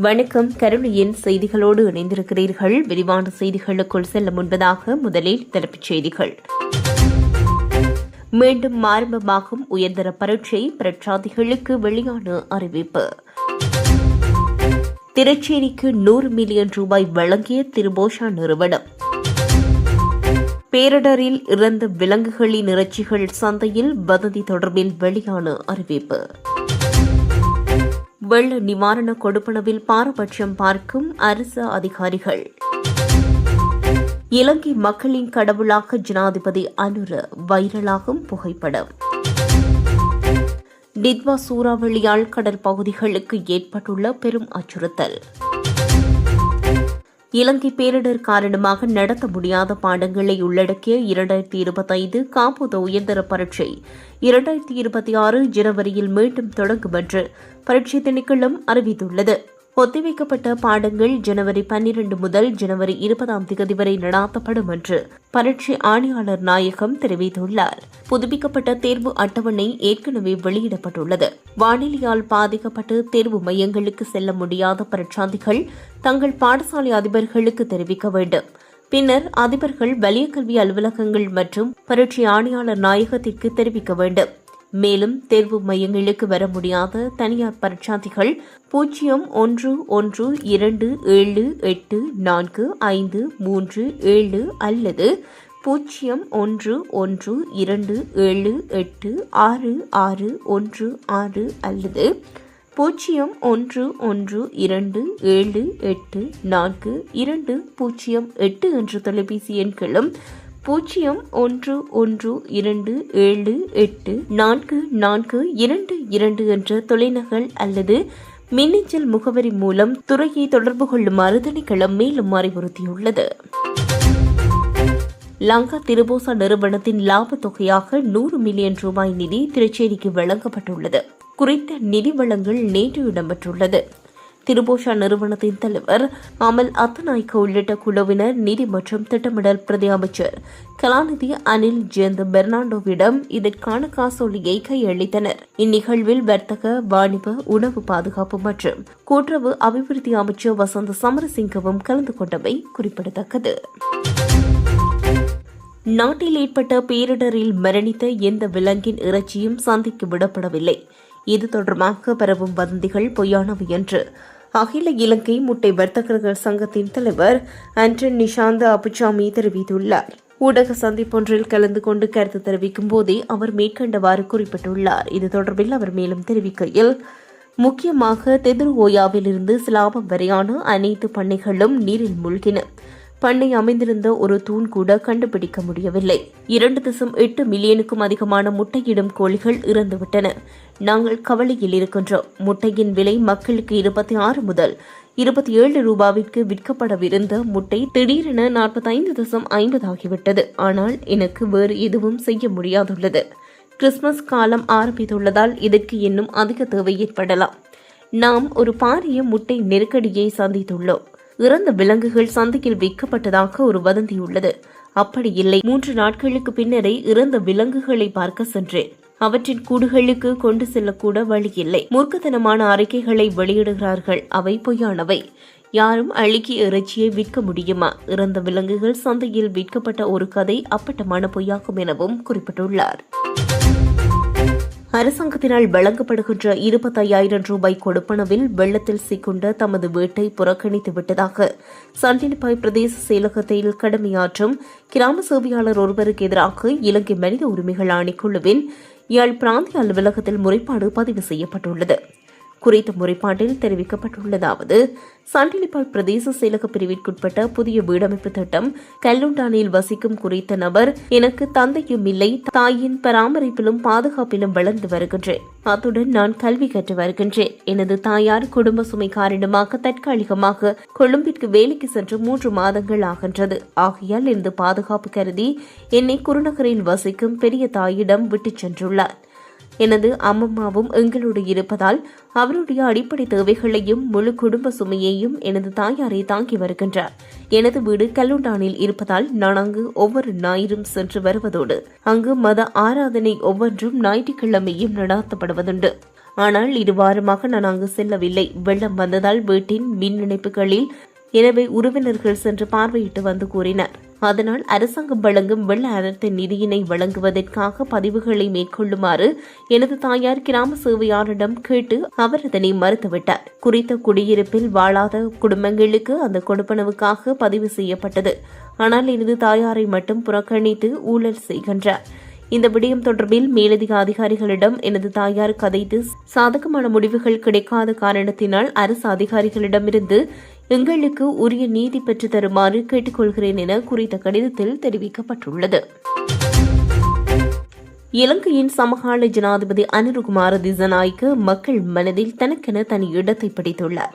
வணக்கம். கருணையின் செய்திகளோடு இணைந்திருக்கிறீர்கள். விரிவான செய்திகளுக்குள் செல்ல முன்பதாக முதலில் தலைப்புச் செய்திகள். மீண்டும் ஆரம்பமாகும் உயர்தர பரீட்சை பிரச்சாதிகளுக்கு வெளியான அறிவிப்பு. திருச்சேரிக்கு நூறு மில்லியன் ரூபாய் வழங்கிய திருபோஷா நிறுவனம். பேரிடரில் இறந்த விலங்குகளின் இறைச்சிகள் சந்தையில் வதந்தி தொடர்பில் வெளியான அறிவிப்பு. வெள்ள நிவாரண கொடுப்பனவில் பாரபட்சம் பார்க்கும் அரசு அதிகாரிகள். இலங்கை மக்களின் கடவுளாக ஜனாதிபதி அனுர வைரலாகும் புகைப்படம். நித்வா சூறாவளியால் கடற்பகுதிகளுக்கு ஏற்பட்டுள்ள பெரும் அச்சுறுத்தல். இலங்கை பேரிடர் காரணமாக நடத்த முடியாத பாடங்களை உள்ளடக்கிய இரண்டாயிரத்தி இருபத்தைந்து காப்போத உயர்தர பரீட்சை. இரண்டாயிரத்தி இருபத்தி ஆறு ஜனவரியில் மீண்டும் தொடங்கும் என்று பரீட்சை திணைக்களம் அறிவித்துள்ளது. ஒத்திவைக்கப்பட்ட பாடங்கள் ஜனவரி பன்னிரண்டு முதல் ஜனவரி இருபதாம் தேதி வரை நடாத்தப்படும் என்று பரீட்சை ஆணையாளர் நாயகம் தெரிவித்துள்ளார். புதுப்பிக்கப்பட்ட தேர்வு அட்டவணை ஏற்கனவே வெளியிடப்பட்டுள்ளது. வானிலையால் பாதிக்கப்பட்டு தேர்வு மையங்களுக்கு செல்ல முடியாத பரீட்சார்த்திகள் தங்கள் பாடசாலை அதிபர்களுக்கு தெரிவிக்க வேண்டும். பின்னர் அதிபர்கள் வலிய கல்வி அலுவலகங்கள் மற்றும் பரீட்சை ஆணையாளர் நாயகத்திற்கு தெரிவிக்க வேண்டும். மேலும் தேர்வு மையங்களுக்கு வர முடியாத தனியார் பரீட்சார்த்திகள் பூஜ்ஜியம் ஒன்று ஒன்று இரண்டு ஏழு எட்டு நான்கு ஐந்து மூன்று ஏழு அல்லது பூஜ்ஜியம் ஒன்று ஒன்று இரண்டு ஏழு எட்டு ஆறு ஆறு ஒன்று ஆறு அல்லது பூஜ்ஜியம் ஒன்று ஒன்று இரண்டு ஏழு எட்டு நான்கு இரண்டு பூஜ்ஜியம் எட்டு என்ற தொலைபேசி எண்களும் பூஜ்ஜியம் ஒன்று ஒன்று இரண்டு ஏழு எட்டு நான்கு நான்கு இரண்டு இரண்டு என்ற தொலைநகல் அல்லது மின்னஞ்சல் முகவரி மூலம் துறையை தொடர்பு கொள்ளுமாறு திணைக்களம் மேலும் அறிவுறுத்தியுள்ளது. லங்கா திருபோசா நிறுவனத்தின் லாபத் தொகையாக நூறு மில்லியன் ரூபாய் நிதி திருச்சேரிக்கு வழங்கப்பட்டுள்ளது. குறித்த நிதி வழங்கல் நேற்று இடம்பெற்றுள்ளது. திருபோஷா நிறுவனத்தின் தலைவர் அமல் அத்தநாய்க்கு உள்ளிட்ட குழுவினர் நிதி மற்றும் திட்டமிடல் பிரதி அமைச்சர் கலாநிதி அனில் ஜெயந்த் பெர்னாண்டோவிடம் இதற்கான காசோலியை கையளித்தனர். இந்நிகழ்வில் வர்த்தக வாணிப உணவு பாதுகாப்பு மற்றும் கூட்டுறவு அபிவிருத்தி அமைச்சர் வசந்த சமரசிங்கவும் கலந்து கொண்டவை குறிப்பிடத்தக்கது. நாட்டில் ஏற்பட்ட பேரிடரில் மரணித்த எந்த விலங்கின் இறைச்சியும் சந்தைக்கு விடப்படவில்லை. இது தொடர்பாக பரவும் வதந்திகள் பொய்யானவை என்று அகில இலங்கை முட்டை வர்த்தகர்கள் சங்கத்தின் தலைவர் ஆண்டன் நிஷாந்த் அபுச்சாமி தெரிவித்துள்ளார். ஊடக சந்திப்பொன்றில் கலந்து கொண்டு கருத்து தெரிவிக்கும் போதே அவர் மேற்கண்டவாறு குறிப்பிட்டுள்ளார். இது தொடர்பில் அவர் மேலும் தெரிவிக்கையில் முக்கியமாக தெதுரு ஓயாவிலிருந்து சிலாபம் வரையான அனைத்து பண்ணைகளும் நீரில் மூழ்கின. பண்ணை அமைந்திருந்த ஒரு தூண் கூட கண்டுபிடிக்க முடியவில்லை. இரண்டு தசம் எட்டு மில்லியனுக்கும் அதிகமான முட்டையிடும் கோழிகள் இறந்துவிட்டன. நாங்கள் கவலையில் இருக்கின்றோம். முட்டையின் விலை மக்களுக்கு இருபத்தி ஆறு முதல் இருபத்தி ஏழு ரூபாவிற்கு விற்கப்படவிருந்த முட்டை திடீரென நாற்பத்தைந்து தசம் ஐம்பது ஆகிவிட்டது. ஆனால் எனக்கு வேறு எதுவும் செய்ய முடியாதுள்ளது. கிறிஸ்துமஸ் காலம் ஆரம்பித்துள்ளதால் இதற்கு இன்னும் அதிக தேவை ஏற்படலாம். நாம் ஒரு பாரிய முட்டை நெருக்கடியை சந்தித்துள்ளோம். இறந்த விலங்குகள் சந்தையில் விற்கப்பட்டதாக ஒரு வதந்தி உள்ளது. அப்படி இல்லை மூன்று நாட்களுக்கு பின்னரே இறந்த விலங்குகளை பார்க்க சென்றேன். அவற்றின் கூடுகளுக்கு கொண்டு செல்லக்கூட வழி இல்லை. மூர்க்கத்தனமான அறிக்கைகளை வெளியிடுகிறார்கள் அவை பொய்யானவை. யாரும் அழுகி இறைச்சியை விற்க முடியுமா? இறந்த விலங்குகள் சந்தையில் விற்கப்பட்ட ஒரு கதை அப்பட்டமான பொய்யாகும் எனவும் குறிப்பிட்டுள்ளார். அரசாங்கத்தினால் வழங்கப்படுகின்ற இருபத்தையாயிரம் ரூபாய் கொடுப்பனவில் வெள்ளத்தில் சிக்குண்ட தமது வீட்டை புறக்கணித்து விட்டதாக சண்டிலிப்பாய் பிரதேச செயலகத்தில் கடமையாற்றும் கிராம சேவையாளர் ஒருவருக்கு எதிராக இலங்கை மனித உரிமைகள் ஆணைக்குழுவின் யாழ் பிராந்திய அலுவலகத்தில் முறைப்பாடு பதிவு செய்யப்பட்டுள்ளது. குறித்த முறைப்பாட்டில் தெரிவிக்கப்பட்டுள்ளதாவது. சண்டிலிப்பால் பிரதேச செயலக பிரிவிற்குட்பட்ட புதிய வீடமைப்பு திட்டம் கல்லுண்டானில் வசிக்கும் குறித்த நபர் எனக்கு தந்தையும் இல்லை தாயின் பராமரிப்பிலும் பாதுகாப்பிலும் வளர்ந்து வருகின்றேன். அத்துடன் நான் கல்வி கற்று வருகின்றேன். எனது தாயார் குடும்ப சுமை காரணமாக தற்காலிகமாக கொழும்பிற்கு வேலைக்கு சென்று மூன்று மாதங்கள் ஆகின்றது. ஆகையால் எனது பாதுகாப்பு கருதி என்னை குருநகரில் வசிக்கும் பெரிய தாயிடம் விட்டுச் சென்றுள்ளார். எனது அம்மம்மாவும் எங்களோடு இருப்பதால் அவருடைய அடிப்படை தேவைகளையும் முழு குடும்ப சுமையையும் எனது தாயாரை தாங்கி வருகின்றார். எனது வீடு கல்லுண்டானில் இருப்பதால் நான் அங்கு ஒவ்வொரு ஞாயிறும் சென்று வருவதோடு அங்கு மத ஆராதனை ஒவ்வொன்றும் ஞாயிற்றுக்கிழமையும் நடாத்தப்படுவதுண்டு. ஆனால் இரு வாரமாக நான் அங்கு செல்லவில்லை. வெள்ளம் வந்ததால் வீட்டின் மின் இணைப்புகளில் எனவே உறவினர்கள் சென்று பார்வையிட்டு வந்து கூறினர். அதனால் அரசாங்கம் வழங்கும் வெள்ள அனர்த்த நிதியினை வழங்குவதற்காக பதிவுகளை மேற்கொள்ளுமாறு எனது தாயார் கிராம சேவையாளரிடம் கேட்டு அவர் அதனை மறுத்துவிட்டார். குறித்த குடியிருப்பில் வாழாத குடும்பங்களுக்கு அந்த கொடுப்பனவுக்காக பதிவு செய்யப்பட்டது. ஆனால் எனது தாயாரை மட்டும் புறக்கணித்து ஊழல் செய்கின்றார். இந்த விடயம் தொடர்பில் மேலதிக அதிகாரிகளிடம் எனது தாயார் கதைத்து சாதகமான முடிவுகள் கிடைக்காத காரணத்தினால் அரசு அதிகாரிகளிடமிருந்து எங்களுக்கு உரிய நீதி பெற்று தருமாறு கேட்டுக்கொள்கிறேன் என குறித்த கடிதத்தில் தெரிவிக்கப்பட்டுள்ளது. இலங்கையின் சமகால ஜனாதிபதி அனுருகுமார திசநாய்க்கு மக்கள் மனதில் தனக்கென தனி இடத்தை பிடித்துள்ளார்.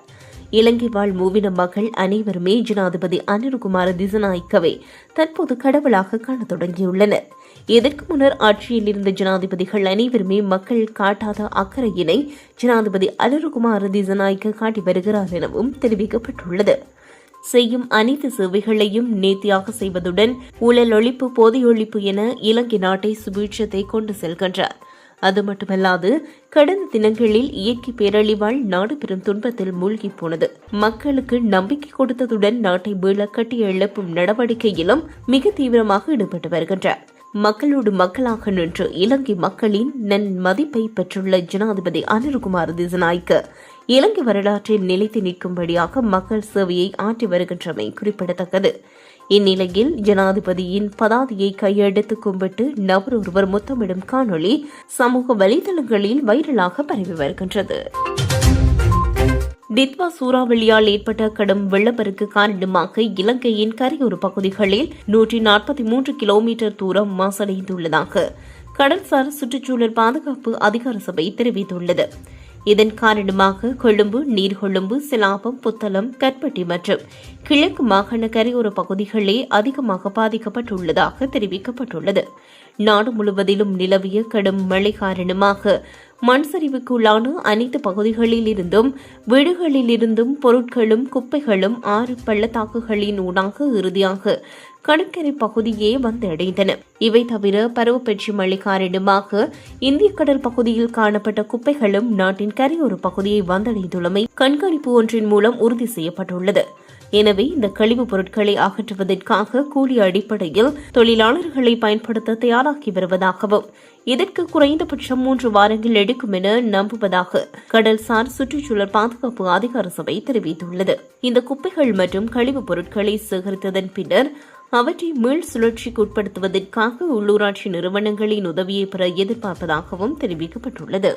இலங்கை வாழ் மூவின மக்கள் அனைவருமே ஜனாதிபதி அனுருகுமார திசநாய்க்கவை தற்போது கடவுளாக காணத் தொடங்கியுள்ளனர். இதற்கு முன்னர் ஆட்சியில் இருந்த ஜனாதிபதிகள் அனைவருமே மக்கள் காட்டாத அக்கறையினை ஜனாதிபதி அலருகுமார் திசநாயக்க காட்டி வருகிறார் எனவும் தெரிவிக்கப்பட்டுள்ளது. செய்யும் அனைத்து சேவைகளையும் நேர்த்தியாக செய்வதுடன் ஊழல் ஒழிப்பு போதையொழிப்பு என இலங்கை நாட்டை சுபீட்சத்தை கொண்டு செல்கின்றார். அது மட்டுமல்லாது கடந்த தினங்களில் இயற்கை பேரழிவால் நாடு பெரும் துன்பத்தில் மூழ்கி போனது. மக்களுக்கு நம்பிக்கை கொடுத்ததுடன் நாட்டை மீள கட்டி எழுப்பும் நடவடிக்கையிலும் மிக தீவிரமாக ஈடுபட்டு வருகின்றார். மக்களோடு மக்களாக நின்று இலங்கை மக்களின் நன் மதிப்பை பெற்றுள்ள ஜனாதிபதி அனிருகுமார் திசநாய்க்கு இலங்கை வரலாற்றில் நிலைத்து நிற்கும்படியாக மக்கள் சேவையை ஆற்றி வருகின்றமை குறிப்பிடத்தக்கது. இந்நிலையில் ஜனாதிபதியின் பதாதியை கையெடுத்து கும்பிட்டு நபர் ஒருவர் முத்தமிடும் காணொளி சமூக வலைதளங்களில் வைரலாக பரவி வருகின்றது. தித்வா சூறாவளியால் ஏற்பட்ட கடும் வெள்ளப்பெருக்கு காரணமாக இலங்கையின் கரையோர பகுதிகளில் நூற்றி நாற்பத்தி மூன்று கிலோமீட்டர் தூரம் மாசடைந்துள்ளதாக கடல்சார் சுற்றுச்சூழல் பாதுகாப்பு அதிகார சபை தெரிவித்துள்ளது. இதன் காரணமாக கொழும்பு நீர்கொழும்பு சிலாபம் புத்தளம் கற்பட்டி மற்றும் கிழக்கு மாகாண கரையோர பகுதிகளே அதிகமாக பாதிக்கப்பட்டுள்ளதாக தெரிவிக்கப்பட்டுள்ளது. நாடு முழுவதிலும் நிலவிய கடும் மழை காரணமாக மண் சரிவுக்குள்ளான அனைத்து பகுதிகளில் இருந்தும் வீடுகளில் இருந்தும் பொருட்களும் குப்பைகளும் ஆறு பள்ளத்தாக்குகளின் ஊடாக இறுதியாக கடற்கரை பகுதியே வந்தடைந்தன. இவை தவிர பருவப்பெற்று மழை காரணமாக இந்திய கடல் பகுதியில் காணப்பட்ட குப்பைகளும் நாட்டின் கரையோர பகுதியை வந்தடைந்துள்ளமை கண்காணிப்பு ஒன்றின் மூலம் உறுதி செய்யப்பட்டுள்ளது. எனவே இந்த கழிவுப் பொருட்களை அகற்றுவதற்காக கூலி அடிப்படையில் தொழிலாளர்களை பயன்படுத்த தயாராகி வருவதாகவும் இதற்கு குறைந்தபட்சம் மூன்று வாரங்கள் எடுக்கும் என நம்புவதாக கடல்சார் சுற்றுச்சூழல் பாதுகாப்பு அதிகார சபை தெரிவித்துள்ளது. இந்த குப்பைகள் மற்றும் கழிவுப் பொருட்களை சேகரித்ததன் பின்னர் அவற்றை மீள் சுழற்சிக்கு உட்படுத்துவதற்காக உள்ளூராட்சி நிறுவனங்களின் உதவியை பெற எதிர்பார்ப்பதாகவும் தெரிவிக்கப்பட்டுள்ளது.